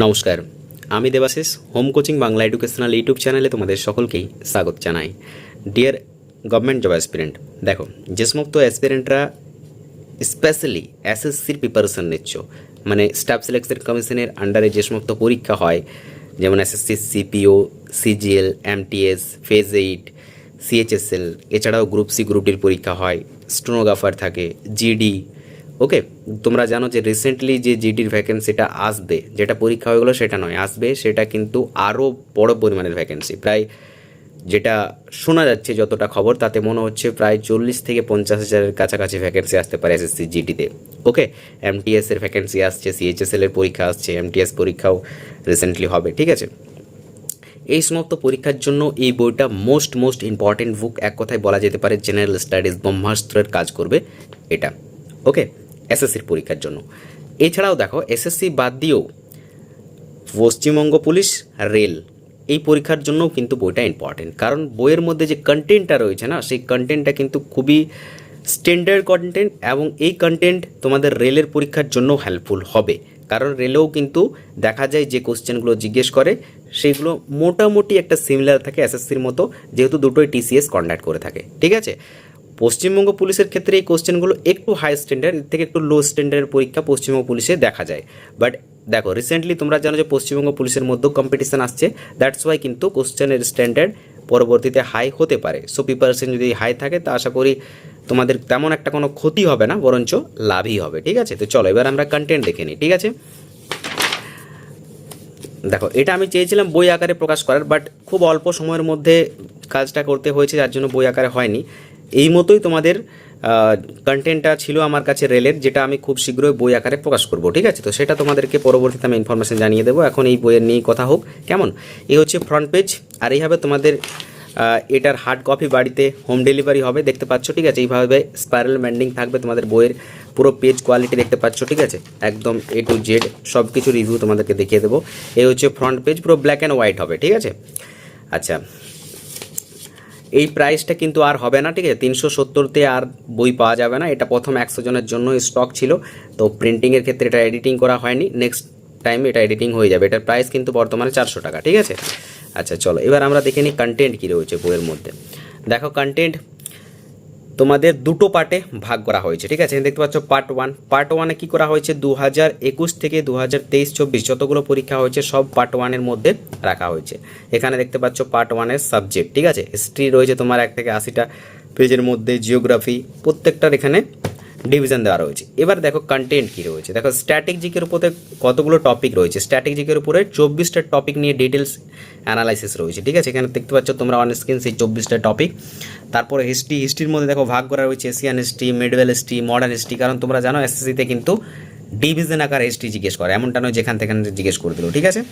নমস্কার। আমি Debashis home coaching Bangla educational YouTube চ্যানেলে তোমাদের সকলকেই স্বাগত জানাই। ডিয়ার গভর্নমেন্ট জব অ্যাসপিরেন্ট দেখো যে সমস্ত অ্যাসপিরেন্টরা স্পেশালি এসএসসির প্রিপারেশন নিচ্ছ। মানে স্টাফ সিলেকশন কমিশনের আন্ডারে যে সমস্ত পরীক্ষা হয়, যেমন SSC CPO CGL MTS phase eight CHSL এছাড়াও গ্রুপ সি গ্রুপ ডির পরীক্ষা হয় স্টোনোগ্রাফার থাকে জিডি ওকে তোমরা জানো যে রিসেন্টলি যে জিডির ভ্যাকেন্সিটা আসবে, যেটা পরীক্ষা হয়ে গেলো সেটা নয়, আসবে সেটা কিন্তু আরও বড় পরিমাণের ভ্যাকেন্সি প্রায় যেটা শোনা যাচ্ছে যতটা খবর, তাতে মনে হচ্ছে প্রায় চল্লিশ থেকে পঞ্চাশ হাজারের কাছাকাছি ভ্যাকেন্সি আসতে পারে এসএসসি জিডিতে ওকে এমটিএস এর ভ্যাকেন্সি আসছে সিএইচএসএল এর পরীক্ষা আসছে এমটিএস পরীক্ষাও রিসেন্টলি হবে, ঠিক আছে? এই সমস্ত পরীক্ষার জন্য এই বইটা মোস্ট মোস্ট ইম্পর্টেন্ট বুক এক কথায় বলা যেতে পারে জেনারেল স্টাডিজ ব্রহ্মাস্ত্রের কাজ করবে এটা। ওকে এসএসসির পরীক্ষার জন্য। এছাড়াও দেখো, এসএসসি বাদ দিয়েও পশ্চিমবঙ্গ পুলিশ রেল এই পরীক্ষার জন্যও কিন্তু বইটা ইম্পর্টেন্ট কারণ বইয়ের মধ্যে যে কন্টেন্টটা রয়েছে না, সেই কন্টেন্টটা কিন্তু খুবই স্ট্যান্ডার্ড কন্টেন্ট এবং এই কন্টেন্ট তোমাদের রেলের পরীক্ষার জন্য হেল্পফুল হবে। কারণ রেলেও কিন্তু দেখা যায় যে কোশ্চেনগুলো জিজ্ঞেস করে, সেগুলো মোটামুটি একটা সিমিলার থাকে এসএসসির মতো, যেহেতু দুটোই টিসিএস কন্ডাক্ট করে থাকে। ঠিক আছে? পশ্চিমবঙ্গ পুলিশের ক্ষেত্রে এই কোশ্চেনগুলো একটু হাই স্ট্যান্ডার্ড থেকে একটু লো স্ট্যান্ডার্ডের পরীক্ষা পশ্চিমবঙ্গ পুলিশে দেখা যায়। বাট দেখো রিসেন্টলি তোমরা জানো যে পশ্চিমবঙ্গ পুলিশের মধ্যেও কম্পিটিশন আসছে। দ্যাটস ওয়াই কিন্তু কোশ্চেনের স্ট্যান্ডার্ড পরবর্তীতে হাই হতে পারে। সো প্রিপারেশন যদি হাই থাকে, তা আশা করি তোমাদের তেমন একটা কোনো ক্ষতি হবে না, বরঞ্চ লাভই হবে। ঠিক আছে? তো চলো, এবার আমরা কন্টেন্ট দেখে নিই। ঠিক আছে? দেখো, এটা আমি চেয়েছিলাম বই আকারে প্রকাশ করার বাট খুব অল্প সময়ের মধ্যে কাজটা করতে হয়েছে, যার জন্য বই আকারে হয়নি। এই মতোই তোমাদের কন্টেন্টটা ছিল আমার কাছে রেলের, যেটা আমি খুব শীঘ্রই বই আকারে প্রকাশ করব, ঠিক আছে? তো সেটা তোমাদেরকে পরবর্তীতে আমি ইনফরমেশন জানিয়ে দেবো। এখন এই বইয়ের নিয়েই কথা হোক। কেমন? এই হচ্ছে ফ্রন্ট পেজ আর এইভাবে তোমাদের এটার হার্ড কপি বাড়িতে হোম ডেলিভারি হবে, দেখতে পাচ্ছ, ঠিক আছে? এইভাবে স্পাইরাল ম্যান্ডিং থাকবে তোমাদের বইয়ের, পুরো পেজ কোয়ালিটি দেখতে পাচ্ছ, ঠিক আছে? একদম এ টু জেড সব কিছু রিভিউ তোমাদেরকে দেখিয়ে দেবো। এই হচ্ছে ফ্রন্ট পেজ পুরো ব্ল্যাক অ্যান্ড হোয়াইট হবে, ঠিক আছে? আচ্ছা এই প্রাইসটা কিন্তু আর হবে না, ঠিক আছে? তিনশো সত্তরতে আর বই পাওয়া যাবে না। এটা প্রথম একশো জনের জন্য স্টক ছিল। তো প্রিন্টিংয়ের ক্ষেত্রে এটা এডিটিং করা হয়নি। নেক্সট টাইম এটা এডিটিং হয়ে যাবে। এটার প্রাইস কিন্তু বর্তমানে চারশো টাকা, ঠিক আছে? আচ্ছা চলো, এবার আমরা দেখে নিই কন্টেন্ট কী রয়েছে বইয়ের মধ্যে। দেখো কন্টেন্ট তোমাদের দুটো পার্টে ভাগ করা হয়েছে, ঠিক আছে? দেখতে পাচ্ছ পার্ট ওয়ান। পার্ট ওয়ানে কী করা হয়েছে? দু হাজার একুশ থেকে দু হাজার তেইশ চব্বিশ যতগুলো পরীক্ষা হয়েছে, সব পার্ট ওয়ানের মধ্যে রাখা হয়েছে। এখানে দেখতে পাচ্ছ পার্ট ওয়ানের সাবজেক্ট, ঠিক আছে? হিস্ট্রি রয়েছে তোমার এক থেকে আশিটা পেজের মধ্যে, জিওগ্রাফি, প্রত্যেকটার এখানে ডিভিশন দেওয়া রয়েছে। এবার দেখো কন্টেন্ট কী রয়েছে। দেখো স্ট্যাটিক জিকের উপরে কতগুলো টপিক রয়েছে। স্ট্যাটিক জিকের উপরে চব্বিশটা টপিক নিয়ে ডিটেলস অ্যানালাইসিস রয়েছে। ঠিক আছে? এখানে দেখতে পাচ্ছ তোমরা অন স্ক্রিন সেই চব্বিশটা টপিক তারপরে হিস্ট্রি হিস্ট্রির মধ্যে দেখো ভাগ করা রয়েছে Asian history medieval history modern history কারণ তোমরা জানো এসএসসিতে কিন্তু ডিভিশন আকার হিস্ট্রি জিজ্ঞেস করে। এমনটা নয় যেখান থেকে জিজ্ঞেস করে দিল। ঠিক আছে?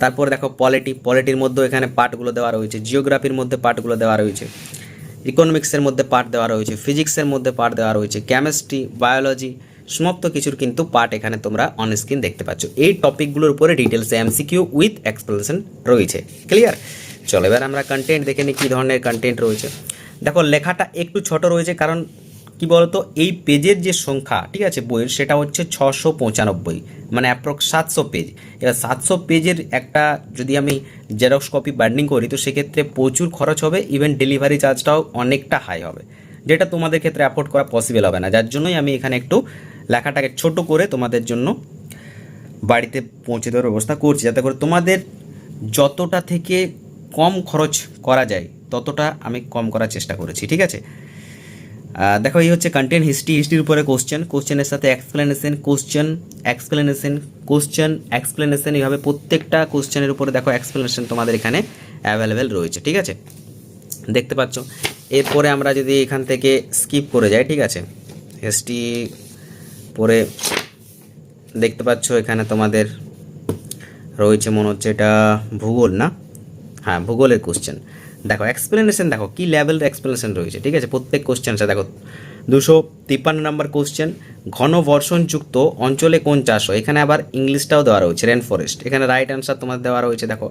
তারপরে দেখো পলিটি পলিটির মধ্যেও এখানে পার্টগুলো দেওয়া রয়েছে। জিওগ্রাফির মধ্যে পার্টগুলো দেওয়া রয়েছে। ইকোনমিক্সের মধ্যে পার্ট দেওয়া রয়েছে ফিজিক্সের মধ্যে পার্ট দেওয়া রয়েছে কেমিস্ট্রি বায়োলজি সমস্ত কিছুর কিন্তু পার্ট এখানে তোমরা অন স্ক্রিন দেখতে পাচ্ছ। এই টপিকগুলোর উপরে ডিটেলসে এমসিকিউ উইথ এক্সপ্লেনেশন রয়েছে। ক্লিয়ার চলো এবার আমরা কন্টেন্ট দেখে নিই, কী ধরনের কন্টেন্ট রয়েছে। দেখো, লেখাটা একটু ছোট রয়েছে, কারণ কি বলতো? এই পেজের যে সংখ্যা, ঠিক আছে, বইয়ের, সেটা হচ্ছে ছশো পঁচানব্বই মানে অ্যাপ্রক্স সাতশো পেজ এবার সাতশো পেজের একটা যদি আমি জেরক্স কপি বাইন্ডিং করি, তো সেক্ষেত্রে প্রচুর খরচ হবে ইভেন ডেলিভারি চার্জটাও অনেকটা হাই হবে। যেটা তোমাদের ক্ষেত্রে অ্যাফোর্ড করা পসিবল হবে না। যার জন্যই আমি এখানে একটু লেখাটাকে ছোট করে তোমাদের জন্য বাড়িতে পৌঁছে দেওয়ার ব্যবস্থা করছি, যাতে করে তোমাদের যতটা থেকে কম খরচ করা যায়, ততটা আমি কম করার চেষ্টা করেছি, ঠিক আছে? দেখো, এই হচ্ছে কন্টেন্ট হিস্ট্রি হিস্ট্রির উপরে কোশ্চেন কোশ্চেনের সাথে explanation question explanation question explanation এইভাবে প্রত্যেকটা কোশ্চেনের উপরে দেখো এক্সপ্লেনেশন তোমাদের এখানে অ্যাভেলেবেল রয়েছে, ঠিক আছে? দেখতে পাচ্ছ? এরপরে আমরা যদি এখান থেকে স্কিপ করে যাই, ঠিক আছে? হিস্ট্রি পরে দেখতে পাচ্ছ এখানে তোমাদের রয়েছে মনে হচ্ছে এটা ভূগোল না? হ্যাঁ ভূগোলের কোশ্চেন দেখো এক্সপ্লেনেশন দেখো, কি লেভেলের এক্সপ্লেনেশন রয়েছে, ঠিক আছে? প্রত্যেক কোশ্চেন দেখো, দুশো তিপ্পান্ন নম্বর কোশ্চেন ঘন বর্ষণযুক্ত অঞ্চলে কোন চাষ হয়? এখানে আবার ইংলিশটাও দেওয়া রয়েছে রেন ফরেস্ট এখানে রাইট অ্যান্সার তোমার দেওয়া রয়েছে, দেখো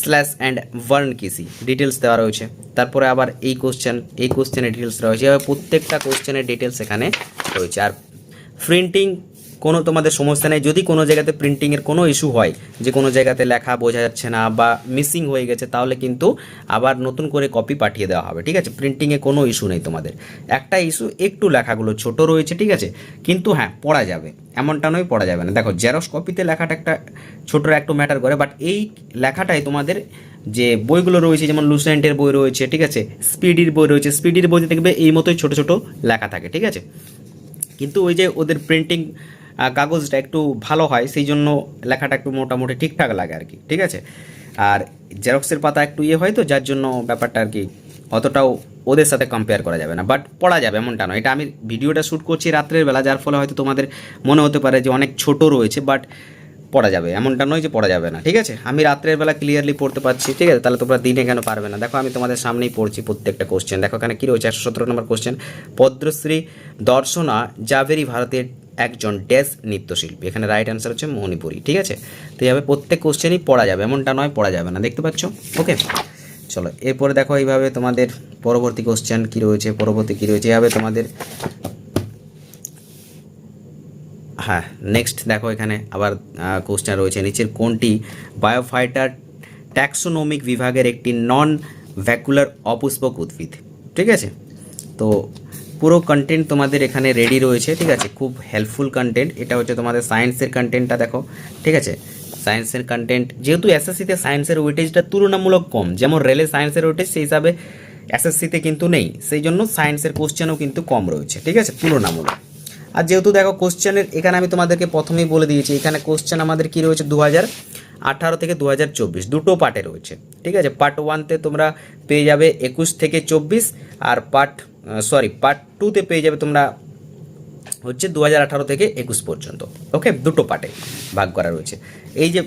স্ল্যাশ অ্যান্ড ভার্ন কিসি ডিটেলস দেওয়া রয়েছে। তারপরে আবার এই কোশ্চেন এই কোশ্চেনের ডিটেলস রয়েছে। এভাবে প্রত্যেকটা কোশ্চেনের ডিটেলস এখানে রয়েছে। আর প্রিন্টিং কোনো তোমাদের সমস্যা নেই। যদি কোনো জায়গাতে প্রিন্টিংয়ের কোনো ইস্যু হয়, যে কোনো জায়গাতে লেখা বোঝা যাচ্ছে না বা মিসিং হয়ে গেছে, তাহলে কিন্তু আবার নতুন করে কপি পাঠিয়ে দেওয়া হবে, ঠিক আছে? প্রিন্টিংয়ে কোনো ইস্যু নেই তোমাদের। একটা ইস্যু একটু লেখাগুলো ছোট রয়েছে, ঠিক আছে? কিন্তু হ্যাঁ পড়া যাবে। এমনটা নয়, পড়া যাবে না। দেখো জেরক্স কপিতে লেখাটা একটা ছোটো একটু ম্যাটার করে বাট এই লেখাটাই তোমাদের যে বইগুলো রয়েছে, যেমন লুসেন্টের বই রয়েছে, ঠিক আছে? স্পিডির বই রয়েছে। স্পিডির বইতে দেখবে এই মতোই ছোটো ছোটো লেখা থাকে, ঠিক আছে? কিন্তু ওই যে ওদের প্রিন্টিং কাগজটা একটু ভালো হয়, সেই জন্য লেখাটা একটু মোটামুটি ঠিকঠাক লাগে আর কি, ঠিক আছে? আর জেরক্সের পাতা একটু ইয়ে হয় তো, যার জন্য ব্যাপারটা আর কি অতটাও ওদের সাথে কম্পেয়ার করা যাবে না। বাট পড়া যাবে, এমনটা নয়। এটা আমি ভিডিওটা শ্যুট করছি রাত্রের বেলা, যার ফলে হয়তো তোমাদের মনে হতে পারে যে অনেক ছোট রয়েছে বাট পড়া যাবে। এমনটা নয় যে পড়া যাবে না, ঠিক আছে? আমি রাত্রের বেলা ক্লিয়ারলি পড়তে পারছি, ঠিক আছে? তাহলে তোমরা দিনে কেন পারবে না? দেখো, আমি তোমাদের সামনেই পড়ছি প্রত্যেকটা কোশ্চেন দেখো, এখানে কী রয়েছে? একশো সতেরো নম্বর কোশ্চেন পদ্মশ্রী দর্শনা জাভেরি ভারতের একজন ড্যাশ নৃত্যশিল্পী। এখানে রাইট অ্যান্সার হচ্ছে মণিপুরি, ঠিক আছে? তো এইভাবে প্রত্যেক কোশ্চেনই পড়া যাবে, এমনটা নয়, পড়া যাবে না, দেখতে পাচ্ছ? ওকে চলো, এরপরে দেখো এইভাবে তোমাদের পরবর্তী কোশ্চেন কী রয়েছে, পরবর্তী কী রয়েছে এভাবে তোমাদের হ্যাঁ নেক্সট দেখো এখানে আবার কোশ্চেন রয়েছে, নিচের কোনটি? বায়োফাইটার ট্যাক্সোনমিক বিভাগের একটি নন ভ্যাকুলার অপুষ্পক উদ্ভিদ, ঠিক আছে? তো পুরো কন্টেন্ট তোমাদের এখানে রেডি রয়েছে, ঠিক আছে? খুব হেল্পফুল কন্টেন্ট এটা হচ্ছে তোমাদের সায়েন্সের কন্টেন্টটা দেখো, ঠিক আছে? সায়েন্সের কন্টেন্ট যেহেতু এসএসসিতে সায়েন্সের ওয়েটেজটা তুলনামূলক কম, যেমন রেলে সায়েন্সের ওয়েটেজ সেই হিসাবে এসএসসিতে কিন্তু নেই। সেই জন্য সায়েন্সের কোশ্চেনও কিন্তু কম রয়েছে, ঠিক আছে? তুলনামূলক। আর যেহেতু দেখো কোশ্চেনের এখানে আমি তোমাদেরকে প্রথমেই বলে দিয়েছি, এখানে কোশ্চেন আমাদের কি রয়েছে? দু আঠারো থেকে দু হাজার চব্বিশ, দুটো পার্টে রয়েছে, ঠিক আছে? পার্ট ওয়ানতে তোমরা পেয়ে যাবে একুশ থেকে চব্বিশ, আর পার্ট সরি পার্ট টুতে পেয়ে যাবে তোমরা হচ্ছে দু হাজার আঠারো থেকে একুশ পর্যন্ত। ওকে দুটো পার্টে ভাগ করা রয়েছে। এই যে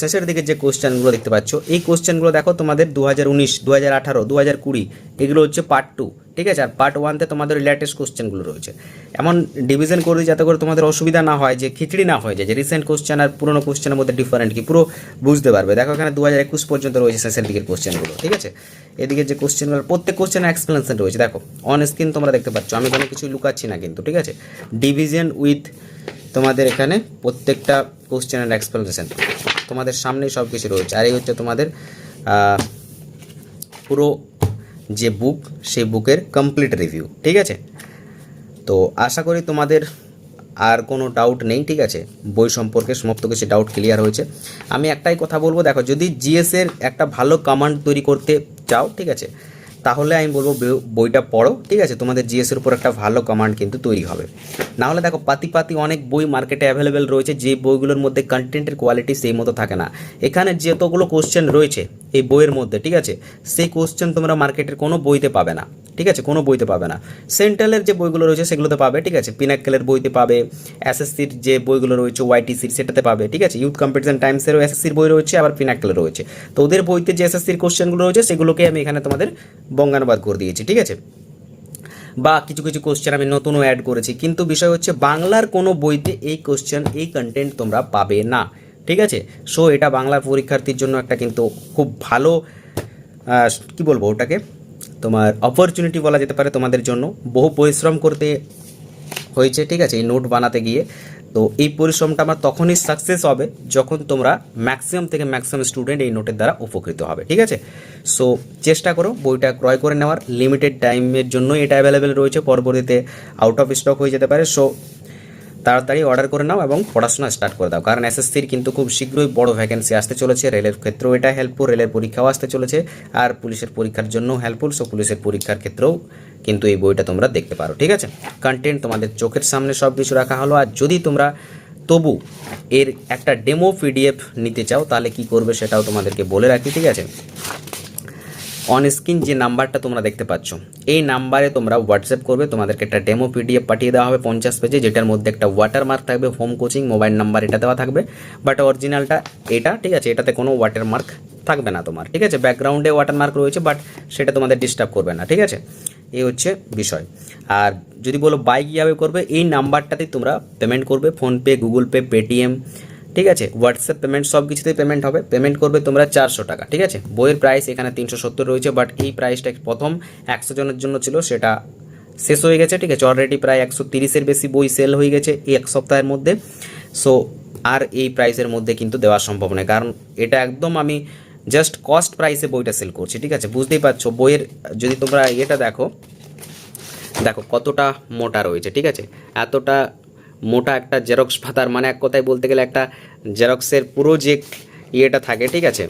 শেষের দিকে যে কোশ্চেনগুলো দেখতে পাচ্ছ, এই কোশ্চেনগুলো দেখো তোমাদের দু হাজার উনিশ দু হাজার আঠারো দু হাজার কুড়ি, এগুলো হচ্ছে পার্ট টু ঠিক আছে? আর পার্ট ওয়ানতে তোমাদের লেটেস্ট কোশ্চেনগুলো রয়েছে। এমন ডিভিশন করে যাতে করে তোমাদের অসুবিধা না হয়, যে খিচড়ি না হয়ে যায়, যে রিসেন্ট কোশ্চেন আর পুরোনো কোশ্চেনের মধ্যে ডিফারেন্ট কি, পুরো বুঝতে পারবে। দেখো এখানে দু হাজার একুশ পর্যন্ত রয়েছে শেষের দিকের কোশ্চেনগুলো ঠিক আছে? এদিকে যে কোশ্চেনগুলো প্রত্যেক কোশ্চেনের এক্সপ্লেনেশন রয়েছে। দেখো অন স্ক্রিন তোমরা দেখতে পাচ্ছ। আমি কোনো কিছু লুকাচ্ছি না কিন্তু, ঠিক আছে? ডিভিশন উইথ তোমাদের এখানে প্রত্যেকটা কোশ্চেনের এক্সপ্লেনেশন তোমাদের সামনেই সব কিছু রয়েছে। আর এই হচ্ছে তোমাদের পুরো যে বুক সেই বুকের কমপ্লিট রিভিউ ঠিক আছে? তো আশা করি তোমাদের আর কোনো ডাউট নেই, ঠিক আছে? বই সম্পর্কে সমস্ত কিছু ডাউট ক্লিয়ার হয়েছে। আমি একটাই কথা বলব, দেখো, যদি জিএসের একটা ভালো কমান্ড তৈরি করতে চাও, ঠিক আছে তাহলে আমি বলব বই- বইটা পড়ো, ঠিক আছে? তোমাদের জিএসের উপর একটা ভালো কমান্ড কিন্তু তৈরি হবে। নাহলে দেখো, পাতি পাতি অনেক বই মার্কেটে অ্যাভেলেবেল রয়েছে, যে বইগুলোর মধ্যে কন্টেন্টের কোয়ালিটি সেই মতো থাকে না। এখানে যতগুলো কোশ্চেন রয়েছে এই বইয়ের মধ্যে, ঠিক আছে? সেই কোশ্চেন তোমরা মার্কেটের কোনো বইতে পাবে না। ঠিক আছে? কোনো বইতে পাবে না। সেন্ট্রালের যে বইগুলো রয়েছে সেগুলোতে পাবে, ঠিক আছে? পিনাক্কেলের বইতে পাবে এসএসসির যে বইগুলো রয়েছে ওয়াইটিসির সেটাতে পাবে, ঠিক আছে? ইউথ কম্পিটিশন টাইমসেরও এসএসসির বই রয়েছে, আবার পিনাক্কেলের রয়েছে। তো ওদের বইতে যে এসএসসির কোশ্চেনগুলো রয়েছে, সেগুলোকে আমি এখানে তোমাদের বঙ্গানুবাদ করে দিয়েছি, ঠিক আছে? বা কিছু কিছু কোশ্চেন আমি নতুনও অ্যাড করেছি। কিন্তু বিষয় হচ্ছে, বাংলার কোনো বইতে এই কোশ্চেন এই কন্টেন্ট তোমরা পাবে না, ঠিক আছে? সো এটা বাংলার পরীক্ষার্থীর জন্য একটা কিন্তু খুব ভালো কি বলব ওটাকে? তোমার অপরচুনিটি বলা যেতে পারে তোমাদের জন্য। বহু পরিশ্রম করতে হয়েছে, ঠিক আছে, এই নোট বানাতে গিয়ে। তো এই পরিশ্রমটা আমার তখনই সাকসেস হবে যখন তোমরা ম্যাক্সিমাম থেকে ম্যাক্সিমাম স্টুডেন্ট এই নোটের দ্বারা উপকৃত হবে, ঠিক আছে? সো চেষ্টা করো বইটা ক্রয় করে নেওয়ার। লিমিটেড টাইমের জন্য এটা অ্যাভেলেবেল রয়েছে। পরবর্তীতে আউট অফ স্টক হয়ে যেতে পারে। সো তাড়াতাড়ি অর্ডার করে নাও এবং পড়াশোনা স্টার্ট করে দাও। কারণ এসএসসির কিন্তু খুব শীঘ্রই বড় ভ্যাকেন্সি আসতে চলেছে। রেলের ক্ষেত্রেও এটা হেল্পফুল রেলের পরীক্ষাও আসতে চলেছে। আর পুলিশের পরীক্ষার জন্য হেল্পফুল সো পুলিশের পরীক্ষার ক্ষেত্রেও কিন্তু এই বইটা তোমরা দেখতে পারো, ঠিক আছে? কন্টেন্ট তোমাদের চোখের সামনে সব কিছু রাখা হলো। আর যদি তোমরা তবু এর একটা ডেমো পিডিএফ নিতে চাও, তাহলে কি করবে সেটাও তোমাদেরকে বলে রাখি, ঠিক আছে? অন স্ক্রিন যে নাম্বারটা তোমরা দেখতে পাচ্ছ, এই নাম্বারে তোমরা হোয়াটসঅ্যাপ করবে, তোমাদেরকে একটা ডেমো পিডিএফ পাঠিয়ে দেওয়া হবে পঞ্চাশ পেজে, যেটার মধ্যে একটা ওয়াটারমার্ক থাকবে হোম কোচিং মোবাইল নাম্বার এটা দেওয়া থাকবে। বাট অরিজিনালটা এটা, ঠিক আছে, এটাতে কোনো ওয়াটারমার্ক থাকবে না তোমার, ঠিক আছে? ব্যাকগ্রাউন্ডে ওয়াটারমার্ক রয়েছে বাট সেটা তোমাদের ডিস্টার্ব করবে না, ঠিক আছে? এই হচ্ছে বিষয়। আর যদি বলো বাই কীভাবে করবে, এই নাম্বারটাতেই তোমরা পেমেন্ট করবে ফোনপে গুগল পে পেটিএম ঠিক আছে? হোয়াটসঅ্যাপ পেমেন্ট সব কিছুতেই পেমেন্ট হবে। পেমেন্ট করবে তোমরা চারশো টাকা, ঠিক আছে? বইয়ের প্রাইস এখানে তিনশো সত্তর রয়েছে বাট এই প্রাইসটা প্রথম একশো জনের জন্য ছিল, সেটা শেষ হয়ে গেছে, ঠিক আছে? অলরেডি প্রায় একশো তিরিশের বেশি বই সেল হয়ে গেছে এক সপ্তাহের মধ্যে। সো আর এই প্রাইসের মধ্যে কিন্তু দেওয়া সম্ভব নয়, কারণ এটা একদম আমি জাস্ট কস্ট প্রাইসে বইটা সেল করছি, ঠিক আছে? বুঝতেই পারছ, বইয়ের যদি তোমরা এটা দেখো দেখো কতটা মোটা রয়েছে, ঠিক আছে? এতটা মোটা একটা জেরক্স পাতার মানে এক কথায় বলতে গেলে একটা জেরক্সের পুরো যে ইয়েটা থাকে, ঠিক আছে?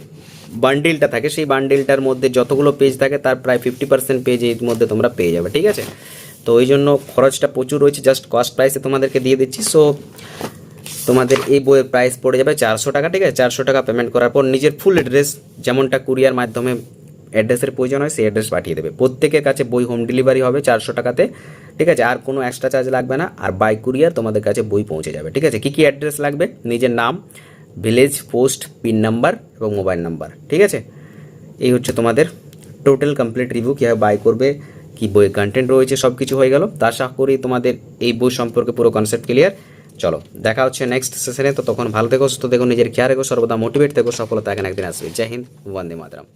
বান্ডিলটা থাকে, সেই বান্ডিলটার মধ্যে যতগুলো পেজ থাকে, তার প্রায় ফিফটি পার্সেন্ট পেজ এর মধ্যে তোমরা পেয়ে যাবে, ঠিক আছে? তো ওই জন্য খরচটা প্রচুর রয়েছে জাস্ট কস্ট প্রাইসে তোমাদেরকে দিয়ে দিচ্ছি। সো তোমাদের এই বইয়ের প্রাইস পড়ে যাবে চারশো টাকা, ঠিক আছে? চারশো টাকা পেমেন্ট করার পর নিজের ফুল অ্যাড্রেস যেমনটা কুরিয়ার মাধ্যমে অ্যাড্রেসের প্রয়োজন হয়, সেই অ্যাড্রেস পাঠিয়ে দেবে। প্রত্যেকের কাছে বই হোম ডেলিভারি হবে চারশো টাকাতে, ঠিক আছে? আর কোনো এক্সট্রা চার্জ লাগবে না, আর বাই কুরিয়ার তোমাদের কাছে বই পৌঁছে যাবে, ঠিক আছে? কী কী অ্যাড্রেস লাগবে? নিজের নাম ভিলেজ পোস্ট পিন নাম্বার এবং মোবাইল নাম্বার ঠিক আছে? এই হচ্ছে তোমাদের টোটাল কমপ্লিট রিভিউ কীভাবে বাই করবে, কি বইয়ের কন্টেন্ট রয়েছে সব কিছু হয়ে গেল। তা আশা করি তোমাদের এই বই সম্পর্কে পুরো কনসেপ্ট ক্লিয়ার চলো, দেখা হচ্ছে নেক্সট সেশনে তো তখন ভালো থেকো, সুস্থ দেখো নিজের খেয়াল রেখো, সর্বদা মোটিভেট থেকো, সফলতা এখানে একদিন আসবে। জয় হিন্দ, বন্দে মাতরম।